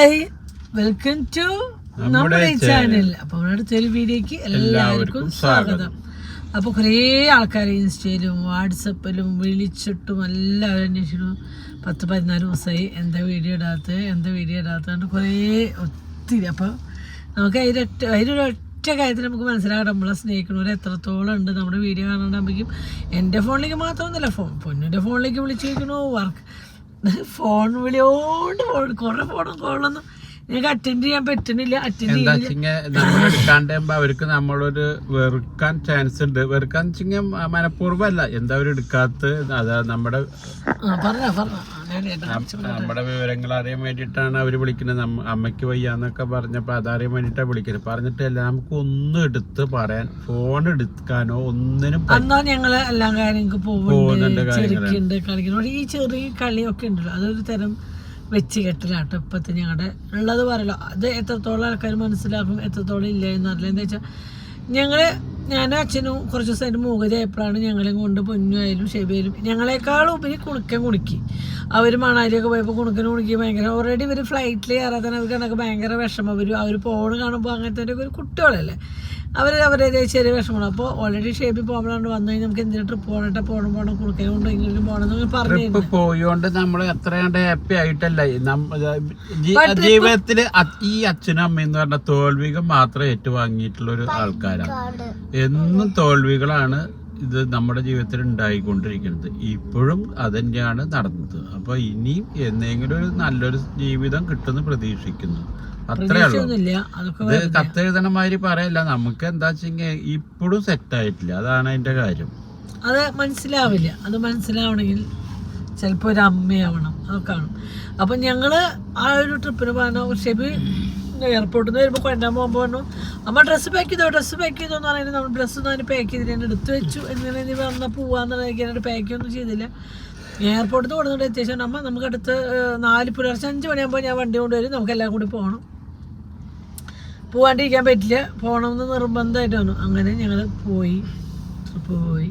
Hi. Welcome to നമ്മുടെ channel. അപ്പൊ നമ്മുടെ അടുത്തൊരു വീഡിയോക്ക് എല്ലാവർക്കും സ്വാഗതം. അപ്പൊ കുറേ ആൾക്കാർ ഇൻസ്റ്റയിലും വാട്സപ്പിലും വിളിച്ചിട്ടും എല്ലാവരും അന്വേഷിച്ചു പത്ത് പതിനാല് ദിവസമായി എന്താ വീഡിയോ ഇടാത്തത് എന്താ വീഡിയോ ഇടാത്തത് കുറേ ഒത്തിരി. അപ്പൊ നമുക്ക് അതിലൊറ്റ അതിലൊരു ഒറ്റ കാര്യത്തിൽ നമുക്ക് മനസ്സിലാകാം നമ്മളെ സ്നേഹിക്കണവർ എത്രത്തോളം ഉണ്ട് നമ്മുടെ വീഡിയോ കാണുമ്പോഴേക്കും എന്റെ ഫോണിലേക്ക് മാത്രമൊന്നുമല്ല ഫോൺ പൊന്നിന്റെ ഫോണിലേക്ക് വിളിച്ചു വർക്ക് ഫോൺ വിളിയോണ്ട് ഫോൺ കുറെ ഫോണും കോളൊന്നും ഞങ്ങൾക്ക് അറ്റൻഡ് ചെയ്യാൻ പറ്റുന്നില്ല അറ്റൻഡ് എന്താ നമ്മൾ എടുക്കാണ്ടുമ്പോ അവർക്ക് നമ്മളൊരു വെറുക്കാൻ ചാൻസ് ഉണ്ട്. വെറുക്കാൻ വെച്ചിങ്ങ മനഃപൂർവം അല്ല എന്താ അവർ എടുക്കാത്ത അതാ നമ്മുടെ നമ്മുടെ വിവരങ്ങൾ അറിയാൻ വേണ്ടിയിട്ടാണ് അവർ വിളിക്കുന്നത്. അമ്മയ്ക്ക് വയ്യാന്നൊക്കെ പറഞ്ഞപ്പോ അതറിയാൻ വേണ്ടിയിട്ടാണ് വിളിക്കുന്നത്. പറഞ്ഞിട്ട് എല്ലാം നമുക്ക് ഒന്നും എടുത്ത് പറയാൻ ഫോൺ എടുക്കാനോ ഒന്നിനും ഞങ്ങൾ എല്ലാം കാര്യങ്ങൾക്ക് പോകുന്നുണ്ട് കളിക്കുന്നുണ്ട്. ഈ ചെറിയ കളിയൊക്കെ ഉണ്ടല്ലോ. അതൊരു തരം വെച്ച് കെട്ടലാട്ടോ ഇപ്പത്തെ ഞങ്ങളുടെ ഉള്ളത് പറയല്ലോ അത് എത്രത്തോളം ആൾക്കാർ മനസ്സിലാക്കും എത്രത്തോളം ഇല്ല എന്നറിയില്ല എന്താ വെച്ചാൽ ഞങ്ങൾ ഞാനും അച്ഛനും കുറച്ച് ദിവസം അതിന്റെ മൂകതയായപ്പോഴാണ് ഞങ്ങളെ കൊണ്ട് പൊന്നുമായാലും ഷെബിയായാലും ഞങ്ങളെക്കാളും ഉപരി കുണുക്കൻ കുണുക്കി. അവർ മണാലിയൊക്കെ പോയപ്പോൾ കുണുക്കൻ കുണുക്കി ഭയങ്കര ഓൾറെഡി ഇവർ ഫ്ലൈറ്റിൽ കയറാൻ തന്നെ അവർക്ക് കണക്ക് ഭയങ്കര വിഷമം. അവർ അവർ പോണ് കാണുമ്പോൾ അങ്ങനത്തെ ഒരു കുട്ടികളല്ലേ. അവർ അവരുടെ ചെറിയ വിഷമമാണ്. അപ്പോൾ ഓൾറെഡി ഷേപ്പിൽ പോകണോണ്ട് വന്നു കഴിഞ്ഞാൽ നമുക്ക് എന്തിനാ ട്രിപ്പ് പോകണട്ടെ പോകണം പോകണം കുണുക്കൻ കൊണ്ട് എങ്കിലും പോകണം പറഞ്ഞു പോയോണ്ട് നമ്മൾ എത്രയാണ്ട് ഹാപ്പി ആയിട്ടല്ല? ജീവിതത്തിൽ ഈ അച്ഛനും അമ്മയും എന്ന് പറഞ്ഞ തോൽവികൾ മാത്രം ഏറ്റുവാങ്ങിയിട്ടുള്ള ഒരു ആൾക്കാരാണ്. എന്നും തോൽവികളാണ് ഇത് നമ്മുടെ ജീവിതത്തിൽ ഉണ്ടായിക്കൊണ്ടിരിക്കുന്നത്. ഇപ്പോഴും അതന്നെയാണ് നടന്നത്. അപ്പോൾ ഇനിയും എന്തെങ്കിലും ഒരു നല്ലൊരു ജീവിതം കിട്ടുമെന്ന് പ്രതീക്ഷിക്കുന്നു. അത്രേ ഉള്ളൂ. അതൊക്കെ ഇത് കത്തെഴുതണ മാതിരി പറയല്ല. നമുക്ക് എന്താ വെച്ചെങ്കിൽ ഇപ്പോഴും സെറ്റ് ആയിട്ടില്ല അതാണ് അതിന്റെ കാര്യം. അത് മനസ്സിലാവില്ല. അത് മനസ്സിലാവണമെങ്കിൽ ചിലപ്പോൾ ഒരു അമ്മയാവണം. അതൊക്കെ ആണ് അപ്പം ഞങ്ങൾ ആ ഒരു ട്രിപ്പിന് പറഞ്ഞു ഷെബി എയർപോർട്ടിൽ നിന്ന് വരുമ്പോൾ കൊണ്ടാൻ പോകുമ്പോൾ പറഞ്ഞു. അമ്മ ഡ്രസ്സ് പാക്ക് ചെയ്തോ? ഡ്രസ്സ് പാക്ക് ചെയ്തോ എന്ന് പറയുന്നത് നമ്മൾ ഡ്രസ്സ് ഒന്നും അതിന് പാക്ക് ചെയ്തില്ല. ഞാൻ എടുത്ത് വെച്ചു. എന്നിങ്ങനെ നീ പറഞ്ഞാൽ പോവാന്നുള്ളതൊക്കെ ഞാനൊരു പാക്ക് ഒന്നും ചെയ്തില്ല. എയർപോർട്ടിൽ നിന്ന് കൊടുത്തിട്ട് അത്യാവശ്യം അമ്മ നമുക്ക് അടുത്ത് നാല് പുലർച്ചെ അഞ്ച് മണിയാകുമ്പോൾ ഞാൻ വണ്ടി കൊണ്ടുവരും. നമുക്ക് എല്ലാം കൂടി പോകണം പോവാണ്ടിരിക്കാൻ പറ്റില്ല. പോകണമെന്ന് നിർബന്ധമായിട്ട് വന്നു. അങ്ങനെ ഞങ്ങൾ പോയി. ട്രിപ്പ് പോയി.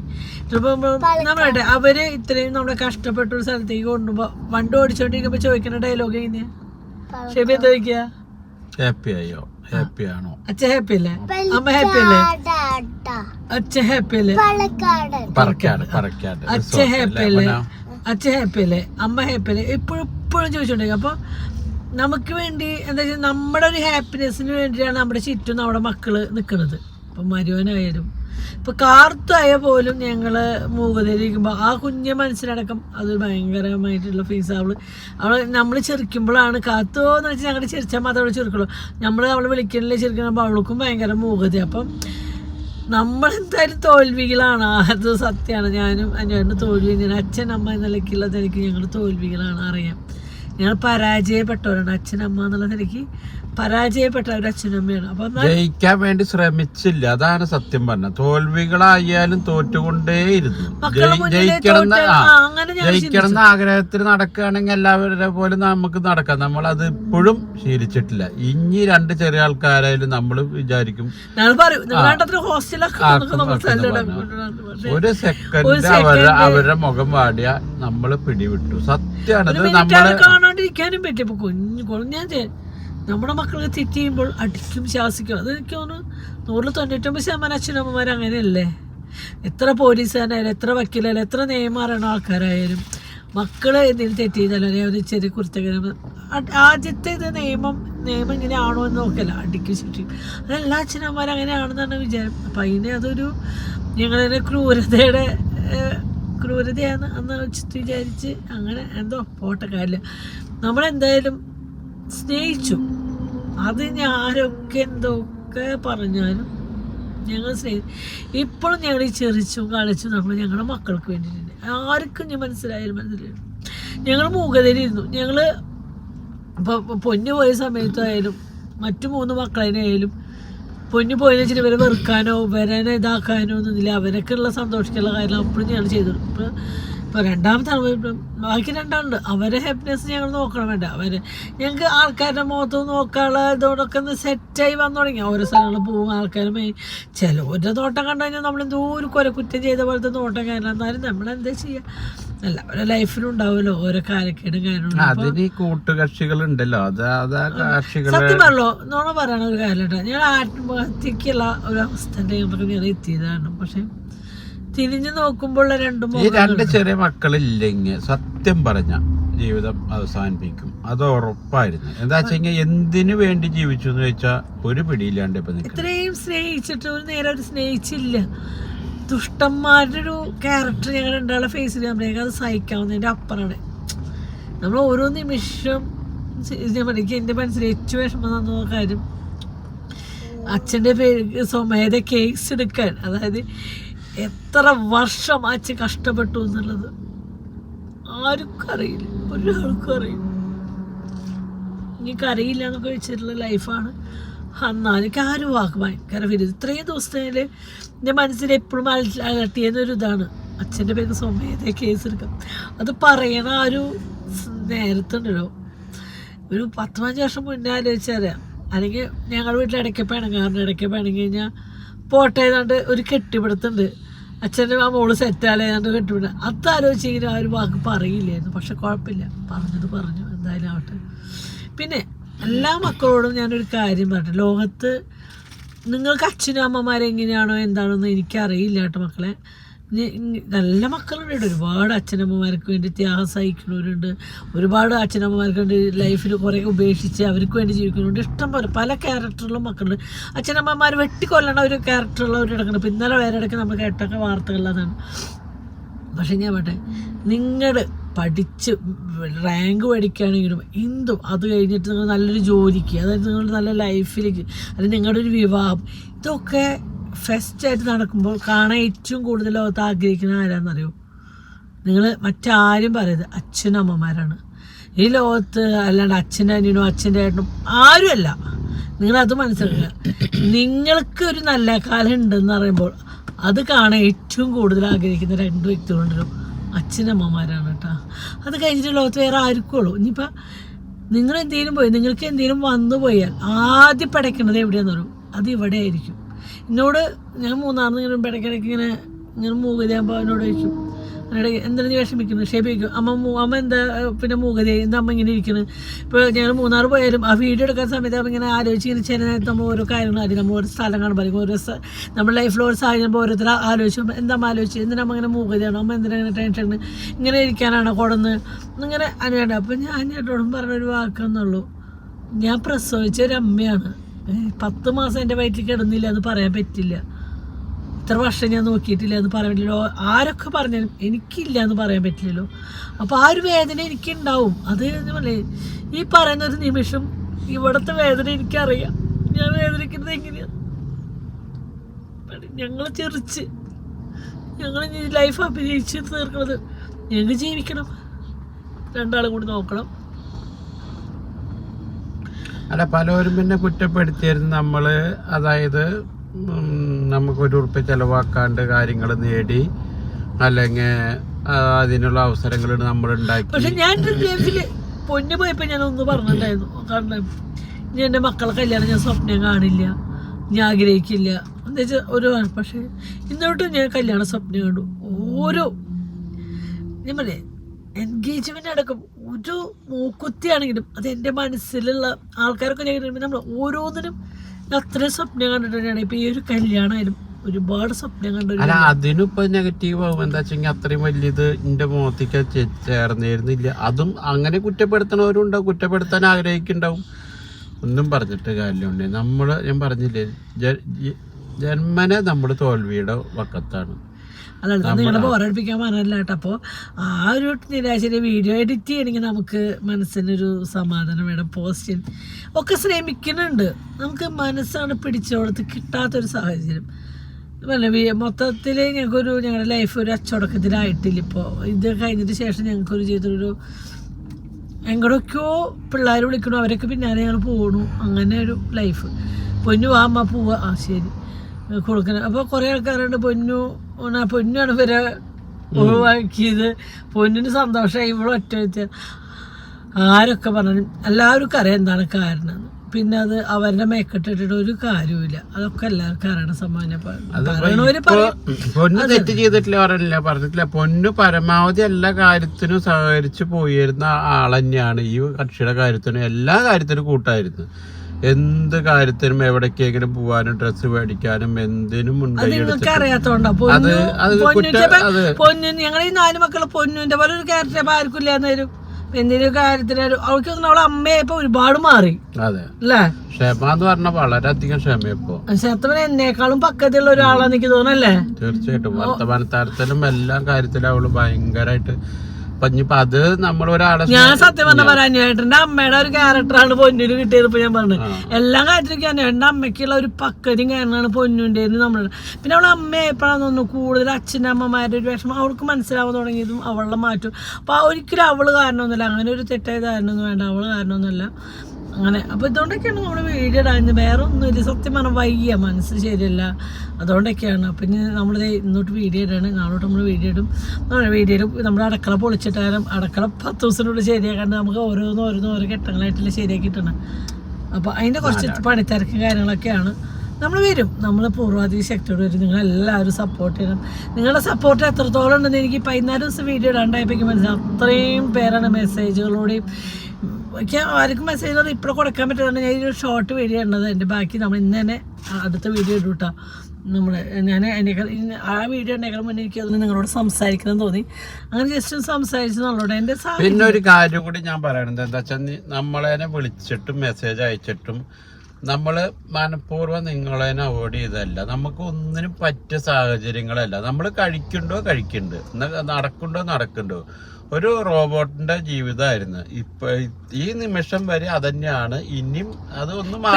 ട്രിപ്പ് പോകുമ്പോൾ നമ്മളെ അവർ ഇത്രയും നമ്മളെ കഷ്ടപ്പെട്ട ഒരു സ്ഥലത്തേക്ക് കൊണ്ടുപോ വണ്ടി ഓടിച്ചോണ്ടിരിക്കുമ്പോ ചോദിക്കുന്ന ഡയലോഗ് കഴിഞ്ഞ ഷെബി എന്താ ചോദിക്കുക ഹാപ്പി ആയോ? ഹാപ്പി ആണോ? അച്ഛ ഹാപ്പി അല്ലേ? അമ്മ ഹാപ്പി അല്ലേ? അച്ഛ ഹാപ്പി അല്ലേ? പറക്കാട് പറക്കാട് അച്ഛ ഹാപ്പി അല്ലേ? അച്ഛ ഹാപ്പി അല്ലേ? അമ്മ ഹാപ്പി അല്ലേ? ഇപ്പോഴും ഇപ്പോഴും ചോദിച്ചോണ്ടിരിക്കും. അപ്പോൾ നമുക്ക് വേണ്ടി എന്താ വെച്ചാൽ നമ്മുടെ ഒരു ഹാപ്പിനെസ്സിന് വേണ്ടിയാണ് നമ്മുടെ ചുറ്റും നമ്മുടെ മക്കൾ നിൽക്കുന്നത് ഇപ്പം മരുവനായാലും ഇപ്പം കാർത്തായ പോലും ഞങ്ങൾ മൂകതയിലിരിക്കുമ്പോൾ ആ കുഞ്ഞ മനസ്സിലടക്കം അത് ഭയങ്കരമായിട്ടുള്ള ഫീസ് അവൾ അവൾ നമ്മൾ ചെറുക്കുമ്പോഴാണ് കാത്തോ എന്ന് വെച്ചാൽ ഞങ്ങളുടെ ചിരിച്ചാൽ മാത്രം അവൾ ചെറുക്കുള്ളൂ നമ്മൾ അവൾ വിളിക്കണില്ല ചെറുക്കണപ്പോൾ അവൾക്കും ഭയങ്കര മൂകത അപ്പം നമ്മളെന്തായാലും തോൽവികളാണ്. അത് സത്യമാണ് ഞാനും ഞാനും തോൽവി ഞാൻ അച്ഛൻ അമ്മ എന്ന നിലയ്ക്കുള്ളത് എനിക്ക് ഞങ്ങൾ തോൽവികളാണ് അറിയാം. ഞങ്ങൾ പരാജയപ്പെട്ടവരാണ് അച്ഛനമ്മ എന്നുള്ളത് എന്നുള്ള നിലയ്ക്ക് പരാജയപ്പെട്ട ഒരു അപ്പം ജയിക്കാൻ വേണ്ടി ശ്രമിച്ചില്ല അതാണ് സത്യം പറഞ്ഞ തോൽവികളായാലും തോറ്റുകൊണ്ടേയിരുന്നു. ജയിക്കണമെന്ന് ജയിക്കണം ജയിക്കണം എന്ന ആഗ്രഹത്തിൽ നടക്കുകയാണെങ്കിൽ എല്ലാവരുടെ പോലെ നമുക്ക് നടക്കാം. നമ്മൾ അത് ഇപ്പോഴും ശീലിച്ചിട്ടില്ല. ഇനി രണ്ട് ചെറിയ ആൾക്കാരായാലും നമ്മൾ വിചാരിക്കും. നമ്മൾ ഒരു സെക്കൻഡ് അവരുടെ അവരുടെ മുഖം വാടിയ നമ്മൾ പിടിവിട്ടു. സത്യമാണ് നമ്മൾ കാണാണ്ടിരിക്കാനും പറ്റിയപ്പോ കുഞ്ഞു ഞാൻ നമ്മുടെ മക്കളെ തെറ്റ് ചെയ്യുമ്പോൾ അടിക്കും ശാസിക്കും. അത് എനിക്ക് തോന്നുന്നു നൂറിൽ തൊണ്ണൂറ്റൊമ്പത് ശതമാനം അച്ഛനമ്മമാർ അങ്ങനെയല്ലേ? എത്ര പോലീസുകാരായാലും എത്ര വക്കീലായാലും എത്ര നിയമം ആൾക്കാരായാലും മക്കൾ എന്തെങ്കിലും തെറ്റ് ചെയ്താലും അല്ലെങ്കിൽ ഒരു ചെറിയ കുറ്റകരം ആദ്യത്തെ ഇത് നിയമം നിയമം ഇങ്ങനെ ആണോ എന്ന് നോക്കല്ല. അടിക്കും ശിക്ഷിക്കും. അതെല്ലാ അച്ഛനമ്മമാരും അങ്ങനെയാണെന്നാണ് വിചാരം. അപ്പം അതിന് അതൊരു ഞങ്ങളതിനെ ക്രൂരതയുടെ ക്രൂരതയാണ് അന്ന് വെച്ചിട്ട് വിചാരിച്ച് അങ്ങനെ എന്തോ പോട്ടെ കാര്യമില്ല. നമ്മളെന്തായാലും സ്നേഹിച്ചു. അത് ആരൊക്കെ എന്തൊക്കെ പറഞ്ഞാലും ഞങ്ങൾ സ്നേഹിച്ചു ഇപ്പോഴും ഞങ്ങൾ ഈ ചെറിച്ചും കളിച്ചും നമ്മൾ ഞങ്ങളുടെ മക്കൾക്ക് വേണ്ടിയിട്ടുണ്ട്. ആർക്കും ഞാൻ മനസ്സിലായാലും മനസ്സിലായാലും ഞങ്ങൾ മൂകതയിലിരുന്നു. ഞങ്ങൾ പൊന്നു പോയ സമയത്തായാലും മറ്റു മൂന്ന് മക്കളതിനായാലും പൊന്നു പോയെന്ന് വെച്ചിട്ട് ഇവരെ വെറുക്കാനോ ഇവരെ ഇതാക്കാനോ ഒന്നുമില്ല. അവരൊക്കെ ഉള്ള സന്തോഷിക്കുള്ള കാര്യങ്ങൾ അപ്പോഴും ഞങ്ങൾ ചെയ്തു ഇപ്പോൾ ഇപ്പോൾ രണ്ടാമത്തെ അനുഭവം ഇപ്പം ബാക്കി രണ്ടാളുണ്ട്. അവരെ ഹാപ്പിനെസ് ഞങ്ങൾ നോക്കണം വേണ്ട. അവർ ഞങ്ങൾക്ക് ആൾക്കാരുടെ മുഖത്ത് നോക്കാനുള്ള ഇതോടൊക്കെ ഒന്ന് സെറ്റായി വന്നു തുടങ്ങി. ഓരോ സ്ഥലങ്ങളിൽ പോകും ആൾക്കാർ മെയിൻ ചിലവരുടെ നോട്ടം കണ്ടു കഴിഞ്ഞാൽ നമ്മൾ എന്തോ ഒരു കുറ്റം ചെയ്ത പോലത്തെ നോട്ടം കാരണം എന്നാലും നമ്മൾ എന്താ ചെയ്യുക അല്ല ഓരോ ലൈഫിലും ഉണ്ടാവുമല്ലോ ഓരോ കാലക്കേടും കാര്യങ്ങളും. അതിന് കൂട്ടുകക്ഷികൾ ഉണ്ടല്ലോ സത്യം പറഞ്ഞോ നോണ പറയണ ഒരു കാര്യം ഞാൻ ആത്മഹത്യക്കുള്ള ഒരു അവസ്ഥ ഞങ്ങൾക്ക് എത്തിയതാണ്. പക്ഷെ തിരിഞ്ഞു നോക്കുമ്പോൾ രണ്ടും ഈ രണ്ട് ചെറിയ മക്കളില്ലെങ്കിൽ സത്യം പറഞ്ഞ ജീവിതം അവസാനിപ്പിക്കും. അത് ഉറപ്പായിരുന്നു. എന്താ വെച്ചാൽ എന്തിനു വേണ്ടി ജീവിച്ചു എന്ന് വെച്ചാ ഒരു പിടിയില്ലാണ്ട് ഇപ്പൊ ഇത്രയും സ്നേഹിച്ചിട്ട് ഒരു നേരം അവർ സ്നേഹിച്ചില്ല. ദുഷ്ടന്മാരുടെ ഒരു ക്യാരക്ടർ ഞങ്ങൾ രണ്ടാളെ ഫേസിൽ നമ്മളേക്ക് അത് സഹിക്കാവുന്നതിന്റെ അപ്പുറമാണ്. നമ്മൾ ഓരോ നിമിഷം പറയും എന്റെ മനസ്സിൽ ഏറ്റവും വിഷമം തന്ന കാര്യം അച്ഛന്റെ പേര് സ്വമേധ കേസ് എടുക്കാൻ. അതായത് എത്ര വർഷം അച്ഛൻ കഷ്ടപ്പെട്ടു എന്നുള്ളത് ആർക്കും അറിയില്ല ഒരാൾക്കും അറിയില്ല. എനിക്കറിയില്ല എന്നൊക്കെ വെച്ചിട്ടുള്ള ലൈഫാണ്. എന്നാലും എനിക്ക് ആ ഒരു വാക്ക് ഭയങ്കര വിരുദ്ധ ഇത്രയും ദിവസത്തിൽ എന്റെ മനസ്സിൽ എപ്പോഴും അലട്ടിയെന്നൊരു ഇതാണ് അച്ഛന്റെ പേര് സ്വമേധ കേസ് എടുക്കാം അത് പറയണ ആ ഒരു നേരത്തുണ്ടല്ലോ. ഒരു പത്ത് പതിനഞ്ച് വർഷം മുന്നേ ആലോചിച്ചറിയാം അല്ലെങ്കിൽ ഞങ്ങളുടെ വീട്ടിൽ ഇടയ്ക്ക് പിണങ്ങാറുണ്ട്. ഇടയ്ക്ക് പിണങ്ങി കഴിഞ്ഞാൽ പോട്ടെ ഏതാണ്ട് ഒരു കെട്ടിപ്പിടുത്തുണ്ട്. അച്ഛന്റെ ആ മോൾ സെറ്റാലേതാണ്ട് ഏതാണ്ട് അത് അത് ഇങ്ങനെ ആ ഒരു വാക്ക് പറയില്ലായിരുന്നു. പക്ഷെ കുഴപ്പമില്ല. പറഞ്ഞത് പറഞ്ഞു. എന്തായാലും ആവട്ടെ. പിന്നെ എല്ലാ മക്കളോടും ഞാനൊരു കാര്യം പറഞ്ഞു ലോകത്ത് നിങ്ങൾക്ക് അച്ഛനും അമ്മമാരെങ്ങനെയാണോ എന്താണോ എന്ന് എനിക്കറിയില്ല കേട്ടോ മക്കളെ. നല്ല മക്കളുണ്ട്. കേട്ടോ. ഒരുപാട് അച്ഛനമ്മമാർക്ക് വേണ്ടി ത്യാഗം സഹിക്കുന്നവരുണ്ട് ഒരുപാട് അച്ഛനമ്മമാർക്ക് വേണ്ടി ലൈഫിൽ കുറേ ഉപേക്ഷിച്ച് അവർക്ക് വേണ്ടി ജീവിക്കുന്നുണ്ട് ഇഷ്ടം പോലെ പല ക്യാരക്ടറിലും മക്കളുണ്ട്. അച്ഛനമ്മമാർ വെട്ടിക്കൊല്ലണ ഒരു ക്യാരക്ടറുള്ളവർ കിടക്കണം ഇപ്പം ഇന്നലെ വേറെ ഇടയ്ക്ക് നമ്മൾ കേട്ടൊക്കെ വാർത്തകളിലതാണ്. പക്ഷേ ഞാൻ പറട്ടെ നിങ്ങൾ പഠിച്ച് റാങ്ക് പഠിക്കുകയാണെങ്കിലും എന്തും അത് കഴിഞ്ഞിട്ട് നിങ്ങൾ നല്ലൊരു ജോലിക്ക് അതായത് നിങ്ങൾ നല്ല ലൈഫിലേക്ക് അല്ലെങ്കിൽ നിങ്ങളുടെ ഒരു വിവാഹം ഇതൊക്കെ ഫെസ്റ്റായിട്ട് നടക്കുമ്പോൾ കാണാൻ ഏറ്റവും കൂടുതൽ ലോകത്ത് ആഗ്രഹിക്കുന്ന ആരാന്നറിയോ? നിങ്ങൾ മറ്റാരും പറയരുത്. അച്ഛനും അമ്മമാരാണ്. ഈ ലോകത്ത് അല്ലാണ്ട് അച്ഛന്റെ അനിയനോ അച്ഛന്റെ ഏട്ടനും ആരുമല്ല. നിങ്ങളത് മനസ്സിലാക്കുക. നിങ്ങൾക്ക് ഒരു നല്ല കാലം ഉണ്ടെന്ന് പറയുമ്പോൾ അത് കാണാൻ ഏറ്റവും കൂടുതൽ ആഗ്രഹിക്കുന്ന രണ്ട് വ്യക്തികളുണ്ടല്ലോ. അച്ഛനമ്മമാരാണ് കേട്ടോ. അത് കഴിഞ്ഞിട്ട് ലോകത്ത് വേറെ ആർക്കുള്ളൂ ഇനിയിപ്പോൾ നിങ്ങൾ എന്തെങ്കിലും പോയി നിങ്ങൾക്ക് എന്തെങ്കിലും വന്നു പോയാൽ ആദ്യം പടയ്ക്കേണ്ടത് എവിടെയാണെന്ന് പറയും അത് ഇവിടെ ആയിരിക്കും എന്നോട് ഞാൻ മൂന്നാറിൽ നിന്ന് ഇങ്ങനെ ഇടയ്ക്കിടയ്ക്ക് ഇങ്ങനെ ഇങ്ങനെ മൂകതി അവനോട് ചോദിച്ചു. എന്നോട് എന്തിനാ വിഷമിക്കുന്നു ക്ഷേപിക്കും. അമ്മ അമ്മ എന്താ പിന്നെ മൂകതയായി എന്താ അമ്മ ഇങ്ങനെ ഇരിക്കുന്നത് ഇപ്പോൾ ഞങ്ങൾ മൂന്നാർ പോയാലും ആ വീഡിയോ എടുക്കാൻ സമയത്ത് അമ്മ ഇങ്ങനെ ആലോചിച്ച് ഇങ്ങനെ ചില നേരത്ത് നമ്മൾ ഓരോ കാര്യങ്ങൾ അറിയാം. നമ്മൾ ഓരോ സ്ഥലം കാണുമ്പോൾ ഓരോ നമ്മുടെ ലൈഫിൽ ഓരോ സാഹചര്യം ഓരോരുത്തർ ആലോചിച്ചു എന്താ അമ്മ ആലോചിച്ച് എന്തിനാ അമ്മ ഇങ്ങനെ മൂകതയാണോ അമ്മ എന്തിനാ ഇങ്ങനെ ടെൻഷൻ ഇങ്ങനെ ഇരിക്കാനാണോ കൊടുന്ന്? ഇങ്ങനെ അനുവേണ്ട അപ്പം ഞാൻ ചേട്ടോടും പറഞ്ഞൊരു വാക്കെന്നുള്ളൂ ഞാൻ പ്രസവിച്ച ഒരു അമ്മയാണ്. പത്ത് മാസം എന്റെ വയറ്റിൽ കിടന്നില്ല എന്ന് പറയാൻ പറ്റില്ല. ഇത്ര വർഷം ഞാൻ നോക്കിയിട്ടില്ല എന്ന് പറയാൻ പറ്റില്ലല്ലോ ആരൊക്കെ പറഞ്ഞാലും എനിക്കില്ല എന്ന് പറയാൻ പറ്റില്ലല്ലോ. അപ്പോൾ ആ ഒരു വേദന എനിക്കുണ്ടാവും. അത് പറഞ്ഞേ ഈ പറയുന്ന ഒരു നിമിഷം ഇവിടുത്തെ വേദന എനിക്കറിയാം. ഞാൻ വേദനിക്കുന്നത് എങ്ങനെയാണ് ഞങ്ങൾ ചെറിച്ച് ഞങ്ങൾ ലൈഫ് അഭിനയിച്ച് തീർക്കുന്നത് ഞങ്ങൾ ജീവിക്കണം. രണ്ടാളും കൂടി നോക്കണം. അല്ല പലരും പിന്നെ കുറ്റപ്പെടുത്തിയായിരുന്നു നമ്മൾ അതായത് നമുക്കൊരു ഉറുപ്പ് ചെലവാക്കാണ്ട് കാര്യങ്ങൾ നേടി അല്ലെങ്കിൽ അതിനുള്ള അവസരങ്ങൾ നമ്മൾ ഉണ്ടാക്കി പക്ഷെ ഞാൻ പൊന്നു പോയപ്പോ ഞാൻ ഒന്ന് പറഞ്ഞിട്ടുണ്ടായിരുന്നു. കാരണം ഇനി എന്റെ മക്കളെ കല്യാണം ഞാൻ സ്വപ്നം കാണില്ല ഞാൻ ആഗ്രഹിക്കില്ല. എന്താ ഒരു പക്ഷേ ഇന്നോട്ട് ഞാൻ കല്യാണ സ്വപ്നം കണ്ടു. ഓരോ ഞാൻ പറയേ എൻഗേജ്മെന്റ് അടക്കം ഒരു മൂക്കുത്തിയാണെങ്കിലും അത് എന്റെ മനസ്സിലുള്ള ആൾക്കാരൊക്കെ ഞാൻ. നമ്മൾ ഓരോന്നിനും അത്ര അത്രയും സ്വപ്നം കണ്ടിട്ടാണ് ഇപ്പൊ ഈ ഒരു കല്യാണമായാലും ഒരുപാട് സ്വപ്നം കണ്ടു അല്ല അതിനിപ്പോ നെഗറ്റീവ് ആവും. എന്താ വെച്ചെങ്കിൽ അത്രയും വലിയത് എന്റെ മുഖത്തേക്ക് ചേർന്നിരുന്നില്ല. അതും അങ്ങനെ കുറ്റപ്പെടുത്തണവരും ഉണ്ടാവും കുറ്റപ്പെടുത്താൻ ആഗ്രഹിക്കുന്നുണ്ടാവും. ഒന്നും പറഞ്ഞിട്ട് കാര്യമുണ്ട് നമ്മൾ ഞാൻ പറഞ്ഞില്ലേ ജന്മനെ നമ്മൾ തോൽവിയുടെ വക്കത്താണ്. അതാണ്. നിങ്ങളെ ബോറടിപ്പിക്കാൻ പറഞ്ഞല്ല കേട്ടോ. അപ്പോൾ ആ ഒരു നിരാശയുടെ വീഡിയോ എഡിറ്റ് ചെയ്യണമെങ്കിൽ നമുക്ക് മനസ്സിനൊരു സമാധാനം വേണം. പോസ്റ്റ് ഒക്കെ ശ്രമിക്കുന്നുണ്ട്. നമുക്ക് മനസ്സാണ് പിടിച്ചോടത്ത് കിട്ടാത്തൊരു സാഹചര്യം. പിന്നെ മൊത്തത്തിൽ ഞങ്ങൾക്കൊരു ഞങ്ങളുടെ ലൈഫ് ഒരു അച്ചടക്കത്തിലായിട്ടില്ല ഇപ്പോൾ ഇത് കഴിഞ്ഞിട്ട് ശേഷം ഞങ്ങൾക്കൊരു ചെയ്തൊരു എങ്ങോട്ടൊക്കെയോ പിള്ളേർ വിളിക്കണു. അവരൊക്കെ പിന്നാലെ ഞങ്ങൾ പോകണു അങ്ങനെ ഒരു ലൈഫ് പൊന്നു വാ അമ്മ പോവുക ആ ശരി. കൊടുക്കണം. അപ്പോൾ കുറേ ആൾക്കാരുണ്ട്. പൊന്നു ഓണ പൊന്നാണ് വരെ ഒഴിവാക്കിയത്. പൊന്നിന് സന്തോഷമായി ഇവിടെ ഒറ്റ ആരൊക്കെ പറഞ്ഞു എല്ലാവർക്കും അറിയാം എന്താണ് കാരണം. പിന്നെ അത് അവരുടെ മേക്കെട്ടിട്ട് ഒരു കാര്യമില്ല അതൊക്കെ എല്ലാവർക്കും അറിയണ സംഭവം തെറ്റ് ചെയ്തിട്ടില്ല പറഞ്ഞില്ല പറഞ്ഞിട്ടില്ല. പൊന്നു പരമാവധി എല്ലാ കാര്യത്തിനും സഹകരിച്ചു പോയിരുന്ന ആൾ തന്നെയാണ് ഈ കക്ഷിയുടെ കാര്യത്തിനും എല്ലാ കാര്യത്തിനും കൂട്ടായിരുന്നു. എന്ത് കാര്യത്തിനും എവിടേക്കെങ്കിലും പോവാനും ഡ്രസ്സ് മേടിക്കാനും എന്തിനും പൊന്നു ഞങ്ങൾ ഈ നാല് മക്കൾ പൊന്നുന്റെ പോലെ ഒരു ക്യാരക്ടർ ആർക്കും ഇല്ലാന്ന് വരും. എന്തെങ്കിലും കാര്യത്തിന് അവൾക്ക് തോന്നുന്നു അമ്മയെ ഇപ്പൊ ഒരുപാട് മാറി. അതെ. അല്ലേ ക്ഷമ എന്ന് പറഞ്ഞ വളരെയധികം ക്ഷമ ഇപ്പോ. ശത്തവൻ എന്നേക്കാളും പക്കത്തുള്ള ഒരാളാന്ന് എനിക്ക് തോന്നല്ലേ തീർച്ചയായിട്ടും. വർത്തമാനത്താരത്തിലും എല്ലാ കാര്യത്തിലും അവൾ ഭയങ്കരമായിട്ട് അപ്പൊ ഇനിയിപ്പൊ അത് നമ്മൾ ഒരാളെ ഞാൻ സത്യം പറഞ്ഞ പറയാനുമായിട്ടെന്റെ അമ്മയുടെ ഒരു ക്യാരക്ടറാണ് പൊന്നിന് കിട്ടിയത് ഇപ്പൊ ഞാൻ പറഞ്ഞത്. എല്ലാം കാര്യത്തിലും എന്റെ അമ്മയ്ക്കുള്ള ഒരു പക്വതയും കാരണമാണ് പൊന്നുന്റെ നമ്മൾ പിന്നെ അവളെ അമ്മയെപ്പോഴാന്ന് തോന്നുന്നു കൂടുതൽ അച്ഛന്റെ അമ്മമാരുടെ ഒരു വിഷമം അവൾക്ക് മനസ്സിലാവാൻ തുടങ്ങിയതും അവളുടെ മാറ്റം അപ്പൊ ഒരിക്കലും അവൾ കാരണമൊന്നുമില്ല. അങ്ങനെ ഒരു തെറ്റായ കാരണമൊന്നും വേണ്ട. അവൾ കാരണമൊന്നുമല്ല. അങ്ങനെ. അപ്പൊ ഇതുകൊണ്ടൊക്കെയാണ് നമ്മൾ വീഡിയോ ഇടാഞ്ഞത്. വേറെ ഒന്നുമില്ല സത്യം പറഞ്ഞാൽ വയ്യ. മനസ്സ് ശരിയല്ല. അതുകൊണ്ടൊക്കെയാണ്. അപ്പം ഇനി നമ്മൾ ഇന്നോട്ട് വീഡിയോ ഇടാണ്. നാളോട്ട് നമ്മൾ വീഡിയോ ഇടും. വീഡിയോയിൽ നമ്മുടെ അടക്കള പൊളിച്ചിട്ടാലും അടക്കള പത്ത് ദിവസത്തിനുള്ളിൽ ശരിയാക്കാണ്ട് നമുക്ക് ഓരോന്നും ഓരോന്നും ഓരോ ഘട്ടങ്ങളായിട്ടല്ലേ ശരിയാക്കിയിട്ടാണ് അപ്പോൾ അതിന്റെ കുറച്ച് പണിത്തിരക്കും കാര്യങ്ങളൊക്കെയാണ് നമ്മൾ വരും. നമ്മൾ പൂർവാധിക ശക്തിയോട് വരും. നിങ്ങളെല്ലാവരും സപ്പോർട്ട് ചെയ്യണം. നിങ്ങളുടെ സപ്പോർട്ട് എത്രത്തോളം ഉണ്ടെന്ന് എനിക്ക് പതിനാല് ദിവസം വീഡിയോ ഇടാണ്ടായപ്പോഴേക്കും മനസ്സിലാവും അത്രയും പേരാണ് മെസ്സേജുകളോടെയും എനിക്ക് ആർക്കും മെസ്സേജ് ഇപ്പോൾ കൊടുക്കാൻ പറ്റുന്നുണ്ട് ഞാൻ ഒരു ഷോർട്ട് വീഡിയോ ഉള്ളത് എന്റെ ബാക്കി നമ്മൾ ഇന്ന് തന്നെ അടുത്ത വീഡിയോ ഇടും നമ്മൾ ഞാൻ അതിനേക്കാൾ ആ വീഡിയോ ഉണ്ടെങ്കിൽ മുന്നേ എനിക്ക് അതിന് നിങ്ങളോട് സംസാരിക്കണം തോന്നി. അങ്ങനെ ജസ്റ്റ് സംസാരിച്ചു നമ്മളോട് എന്റെ പിന്നെ ഒരു കാര്യം കൂടി ഞാൻ പറയണത് എന്താ വെച്ചാൽ നമ്മളെ വിളിച്ചിട്ടും മെസ്സേജ് അയച്ചിട്ടും നമ്മൾ മനഃപൂർവം നിങ്ങളതിനെ അവോയ്ഡ് ചെയ്തതല്ല. നമുക്ക് ഒന്നിനും പറ്റിയ സാഹചര്യങ്ങളല്ല. നമ്മൾ കഴിക്കണ്ടോ കഴിക്കണ്ട് ന- നടക്കണ്ടോ നടക്കണ്ടോ ഒരു റോബോട്ടിന്റെ ജീവിതമായിരുന്നു. ഇപ്പൊ ഈ നിമിഷം വരെ അതന്നെയാണ്. ഇനിയും അതൊന്നും മാറി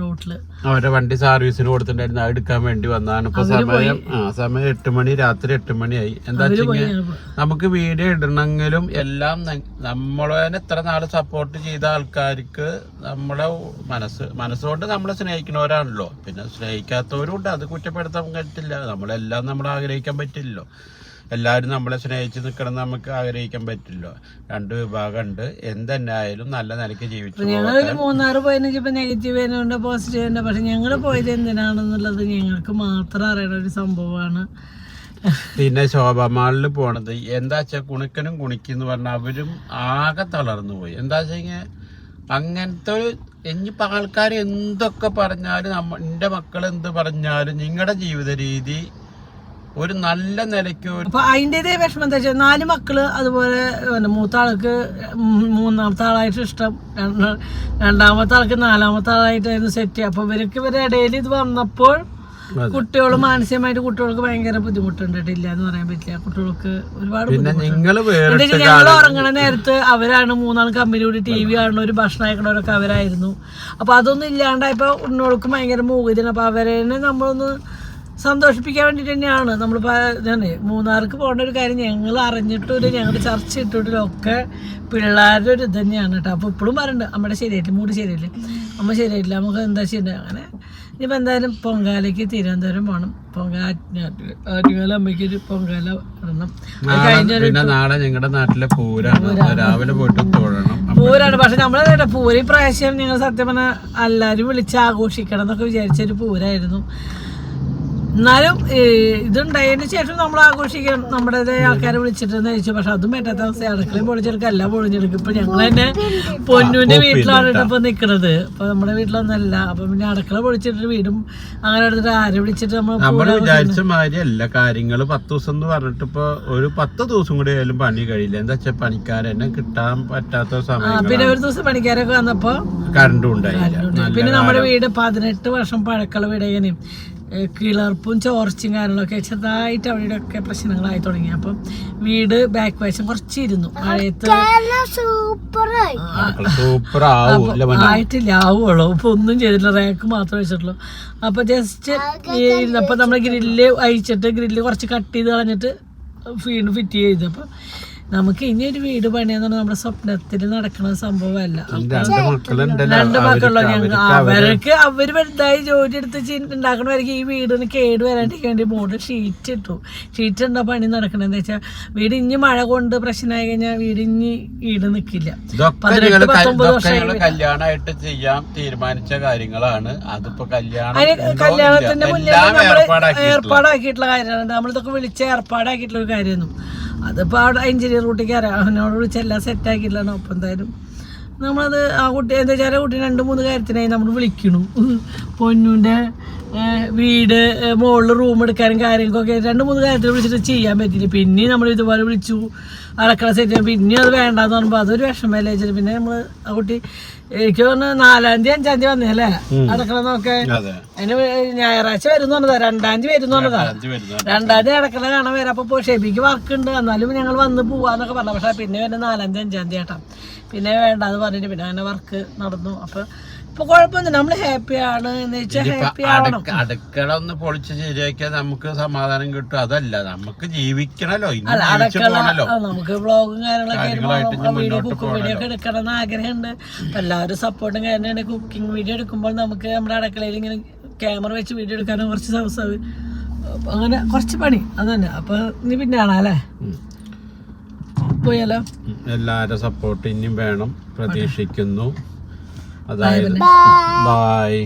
റോട്ടിൽ. വണ്ടി സർവീസിന് കൊടുത്തിട്ടുണ്ടായിരുന്നു. അത് എടുക്കാൻ വേണ്ടി വന്നാണ് ഇപ്പൊ സമയം ആ സമയം എട്ട് മണി രാത്രി എട്ട് മണിയായി. എന്താ നമുക്ക് വീഡിയോ ഇടണമെങ്കിലും എല്ലാം നമ്മളെ എത്ര നാൾ സപ്പോർട്ട് ചെയ്ത ആൾക്കാർക്ക് നമ്മളെ മനസ്സ് മനസ്സുകൊണ്ട് നമ്മളെ സ്നേഹിക്കുന്നവരാണല്ലോ. പിന്നെ സ്നേഹിക്കാത്തവരും ഉണ്ട്. അത് കുറ്റപ്പെടുത്താൻ പറ്റില്ല. നമ്മളെല്ലാം നമ്മൾ ആഗ്രഹിക്കാൻ പറ്റില്ലല്ലോ. എല്ലാവരും നമ്മളെ സ്നേഹിച്ച് നിൽക്കണം നമുക്ക് ആഗ്രഹിക്കാൻ പറ്റില്ല. രണ്ട് വിഭാഗമുണ്ട്. എന്തെന്നായാലും നല്ല നിലയ്ക്ക് ജീവിച്ചു. ഞങ്ങളൊരു മൂന്നാറ് പോയതിന് ഇപ്പൊ നെഗറ്റീവ് വരുന്നുണ്ട് പോസിറ്റീവ് ഉണ്ട് പക്ഷെ ഞങ്ങൾ പോയത് എന്തിനാണെന്നുള്ളത് ഞങ്ങൾക്ക് മാത്രം അറിയണ ഒരു സംഭവമാണ്. പിന്നെ ശോഭമാളിൽ പോണത് എന്താ വെച്ചാ കുണിക്കനും കുണിക്കെന്ന് പറഞ്ഞാൽ അവരും ആകെ തളർന്നു പോയി. എന്താ വെച്ചാൽ അങ്ങനത്തെ ഒരു ഇനിയിപ്പോ ആൾക്കാർ എന്തൊക്കെ പറഞ്ഞാലും നമ്മ എന്റെ മക്കൾ എന്ത് പറഞ്ഞാലും നിങ്ങളുടെ ജീവിത രീതി ഒരു നല്ല നിലയ്ക്ക് അപ്പൊ അതിന്റെതേ വിഷമം എന്താ വെച്ചാൽ നാല് മക്കൾ അതുപോലെ മൂത്ത ആൾക്ക് മൂന്നാമത്തെ ആളായിട്ട് ഇഷ്ടം രണ്ടാമത്തെ ആൾക്ക് നാലാമത്തെ ആളായിട്ടായിരുന്നു സെറ്റ് അപ്പൊ ഇവർക്ക് ഇവരുടെ ഇടയിൽ ഇത് വന്നപ്പോൾ. കുട്ടികൾ മാനസികമായിട്ട് കുട്ടികൾക്ക് ഭയങ്കര ബുദ്ധിമുട്ടുണ്ട് ഇല്ല എന്ന് പറയാൻ പറ്റില്ല. കുട്ടികൾക്ക് ഒരുപാട് ഞങ്ങൾ ഉറങ്ങണ നേരത്ത് അവരാണ് മൂന്നാൾ കമ്പനി കൂടി ടി വി കാണുന്ന ഒരു ഭക്ഷണം അയക്കണവരൊക്കെ അവരായിരുന്നു. അപ്പൊ അതൊന്നും ഇല്ലാണ്ടായപ്പോ ഉണ്ണോൾക്ക് ഭയങ്കര മൂകതയാണ് അപ്പൊ അവരെ നമ്മളൊന്ന് സന്തോഷിപ്പിക്കാൻ വേണ്ടിട്ട് തന്നെയാണ്. നമ്മൾ മൂന്നാർക്ക് പോകേണ്ട ഒരു കാര്യം ഞങ്ങൾ അറിഞ്ഞിട്ടൊരു ഞങ്ങൾ ചർച്ച ഇട്ടിട്ടും ഒക്കെ പിള്ളേരുടെ ഒരു ഇത് തന്നെയാണ് കേട്ടോ. അപ്പോൾ ഇപ്പോഴും പറയുന്നുണ്ട് അമ്മയുടെ ശരിയായിട്ടില്ല മൂട് ശരിയല്ലേ അമ്മ ശരിയായിട്ടില്ല നമുക്ക് എന്താ ചെയ്യേണ്ടത്? അങ്ങനെ. ഇനിയിപ്പോൾ എന്തായാലും പൊങ്കാലയ്ക്ക് തിരുവനന്തപുരം പോകണം പൊങ്കാല ആറ്റുകാല അമ്മയ്ക്ക് ഒരു പൊങ്കാല ഇടണം. നാളെ നാളെ ഞങ്ങളുടെ നാട്ടിലെ പൂരാണ്. രാവിലെ പോയിട്ട് തൊഴണം. പൂരാണ്. പക്ഷെ നമ്മളെ പൂര പ്രാവശ്യം ഞങ്ങൾ സത്യം പറഞ്ഞാൽ എല്ലാവരും വിളിച്ച് ആഘോഷിക്കണം എന്നൊക്കെ വിചാരിച്ചൊരു പൂരായിരുന്നു. എന്നാലും ഇതുണ്ടായതിന് ശേഷം നമ്മൾ ആഘോഷിക്കാം നമ്മുടേതായ ആൾക്കാരെ വിളിച്ചിട്ടെന്ന് ചോദിച്ചു. പക്ഷെ അതും പറ്റാത്ത അവസ്ഥ അടുക്കളയും പൊളിച്ചെടുക്കുക എല്ലാം പൊളിഞ്ഞെടുക്കും ഇപ്പൊ ഞങ്ങൾ തന്നെ പൊന്നുവിന്റെ വീട്ടിലാണ് ഇപ്പൊ നിക്കണത്. അപ്പൊ നമ്മുടെ വീട്ടിലൊന്നല്ല. അപ്പൊ പിന്നെ അടുക്കള പൊളിച്ചിട്ട് വീടും അങ്ങനെ എടുത്തിട്ട് ആരെ വിളിച്ചിട്ട് നമ്മൾ വിചാരിച്ച മാതിരി എല്ലാ കാര്യങ്ങളും പത്ത് ദിവസം എന്ന് പറഞ്ഞിട്ട് ഇപ്പൊ ഒരു പത്ത് ദിവസം കൂടി ആയാലും പണി കഴിയില്ല. എന്താ വെച്ചാൽ പണിക്കാരെന്നെ കിട്ടാൻ പറ്റാത്ത സമയങ്ങൾ പിന്നെ ഒരു ദിവസം പണിക്കാരൊക്കെ വന്നപ്പോ കറണ്ടും ഉണ്ടായില്ല. പിന്നെ നമ്മുടെ വീട് പതിനെട്ട് വർഷം പഴക്കമുള്ള വീട് എങ്ങനെയും ഏഹ് കിളർപ്പും ചോർച്ചയും കാര്യങ്ങളൊക്കെ ചെറുതായിട്ട് അവിടെ ഒക്കെ പ്രശ്നങ്ങളായി തുടങ്ങി. അപ്പം വീട് ബാക്ക് വശം കുറച്ചിരുന്നു. മഴയത്ത്? ആയിട്ടില്ല ആവുള്ളൂ ഇപ്പൊ ഒന്നും ചെയ്തിട്ടില്ല. റാക്ക് മാത്രം വെച്ചിട്ടുള്ളൂ. അപ്പൊ ജസ്റ്റ് ഇരുന്നപ്പോ നമ്മൾ ഗ്രില്ല് അഴിച്ചിട്ട് ഗ്രില്ല് കുറച്ച് കട്ട് ചെയ്ത് കളഞ്ഞിട്ട് വീണ്ടും ഫിറ്റ് ചെയ്തു. അപ്പൊ നമുക്ക് ഇനി ഒരു വീട് പണിയാന്ന് പറഞ്ഞാൽ നമ്മുടെ സ്വപ്നത്തിൽ നടക്കുന്ന സംഭവമല്ല. രണ്ട് മക്കളുള്ള അവർക്ക് ഞങ്ങൾ അവർക്ക് അവർ വലുതായി ജോലി എടുത്ത് ഉണ്ടാക്കണവർക്ക് ഈ വീടിന് കേട് വരാണ്ടിരിക്കാൻ വേണ്ടി ബോർഡ് ഷീറ്റ് ഇട്ടു. ഷീറ്റ് എന്താ പണി നടക്കണത് എന്താ വെച്ചാൽ വീട് ഇനി മഴ കൊണ്ട് പ്രശ്നമായി കഴിഞ്ഞാൽ വീട് ഇനി ഈട് നിൽക്കില്ല പതിനെട്ട്, പത്തൊമ്പത് കല്യാണമായിട്ട് ചെയ്യാൻ തീരുമാനിച്ച കാര്യങ്ങളാണ്. അതിപ്പോ കല്യാണം കല്യാണത്തിന്റെ. മുന്നേ നമ്മൾ ഏർപ്പാടാക്കിയിട്ടുള്ള കാര്യമാണ്. നമ്മളിതൊക്കെ വിളിച്ച് ഏർപ്പാടാക്കിയിട്ടുള്ള ഒരു കാര്യമായിരുന്നു അതിപ്പോൾ അവിടെ എഞ്ചിനീയർ കുട്ടിക്ക് അറിയാം അവനോട് വിളിച്ച് എല്ലാം സെറ്റാക്കിയിട്ടുള്ളതാണ് അപ്പം എന്തായാലും നമ്മളത് ആ കുട്ടി എന്താ വെച്ചാൽ കുട്ടി രണ്ട് മൂന്ന് കാര്യത്തിനായി നമ്മൾ വിളിക്കണു. പൊന്നുന്റെ വീട് മുകളിൽ റൂം എടുക്കാനും കാര്യങ്ങൾക്കൊക്കെ രണ്ട് മൂന്ന് കാര്യത്തിൽ വിളിച്ചിട്ട് ചെയ്യാൻ പറ്റില്ല പിന്നെ നമ്മൾ ഇതുപോലെ വിളിച്ചു. അടക്കള സെറ്റ് പിന്നെ അത് വേണ്ടെന്ന് പറയുമ്പോൾ അതൊരു വിഷമല്ലേ വെച്ചിട്ട് പിന്നെ നമ്മൾ ആ കുട്ടി എനിക്ക് തോന്നുന്നു നാലാം തീയതി അഞ്ചാം തീയതി വന്നേ അടക്കള നോക്കാൻ. അതെ. അതിന് ഞായറാഴ്ച വരുന്ന പറഞ്ഞതാ. രണ്ടാം തീയതി വരുന്ന പറഞ്ഞതാ. രണ്ടാം തീയതി അടക്കള കാണാൻ വരാം. അപ്പൊ ഷെബിക്ക് വർക്ക് ഉണ്ട്. എന്നാലും ഞങ്ങൾ വന്ന് പോവാന്നൊക്കെ പറഞ്ഞു പക്ഷെ പിന്നെ വരുന്ന നാലാം തീയതി അഞ്ചാം തീയതി ഏട്ടാ പിന്നെ വേണ്ടാന്ന് പറഞ്ഞിട്ട് പിന്നെ അങ്ങനെ വർക്ക് നടന്നു. അപ്പൊ ഇപ്പൊ കുഴപ്പമൊന്നുമില്ല. നമ്മൾ ഹാപ്പിയാണ് എന്ന് വെച്ചാൽ ഹാപ്പി ആവണം അടുക്ക- അടുക്കള ഒന്ന് പൊളിച്ച് ശരിയാക്കിയാൽ നമുക്ക് സമാധാനം കിട്ടും. അതല്ല നമുക്ക് ജീവിക്കണല്ലോ. ഇനി അല്ല ജീവിച്ചു അടക്കള പോണല്ലോ. ആ, നമുക്ക് വ്ളോഗും കാര്യങ്ങളൊക്കെ കാര്യങ്ങളായിട്ട് വരുമ്പോൾ ഇനി വീഡിയോ മുന്നോട്ട് കുക്കിംഗ് വീഡിയോ ഒക്കെ എടുക്കണം എന്ന് ആഗ്രഹമുണ്ട്. അപ്പൊ എല്ലാവരും സപ്പോർട്ടും കാര്യമാണ് കുക്കിംഗ് വീഡിയോ എടുക്കുമ്പോൾ നമുക്ക് നമ്മുടെ അടുക്കളയിൽ ഇങ്ങനെ ക്യാമറ വെച്ച് വീഡിയോ എടുക്കാനും കുറച്ച് ദിവസം അങ്ങനെ കുറച്ച് പണി. അത് തന്നെ. അപ്പൊ നീ പിന്നെ അല്ലേ. പോയാലോ ഉം. എല്ലാവരുടെ സപ്പോർട്ട് ഇനിയും വേണം. പ്രതീക്ഷിക്കുന്നു. അതായത് ബായ്